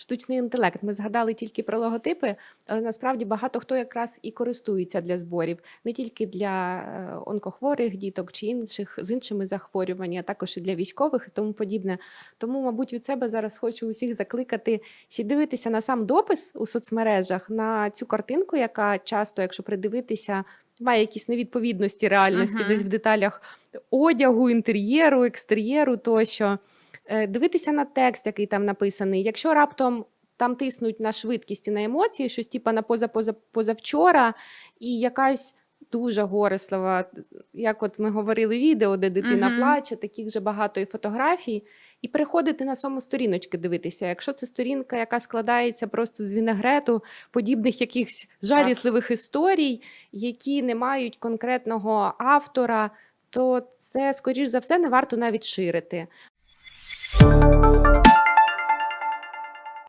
Штучний інтелект. Ми згадали тільки про логотипи, але насправді багато хто якраз і користується для зборів не тільки для е, онкохворих діток чи інших з іншими захворюваннями, а також і для військових і тому подібне. Тому, мабуть, від себе зараз хочу усіх закликати ще дивитися на сам допис у соцмережах на цю картинку, яка часто, якщо придивитися, має якісь невідповідності реальності, Мгм. десь в деталях одягу, інтер'єру, екстер'єру тощо. Е, Дивитися на текст, який там написаний. Якщо раптом там тиснуть на швидкість і на емоції, щось типа на поза, поза, позавчора, і якась дуже горислива, як от ми говорили, відео, де дитина Мгм. плаче, таких же багато і фотографій, і переходити на саму сторіночки дивитися. Якщо це сторінка, яка складається просто з вінегрету, подібних якихось жалісливих історій, які не мають конкретного автора, то це, скоріш за все, не варто навіть ширити. Bye.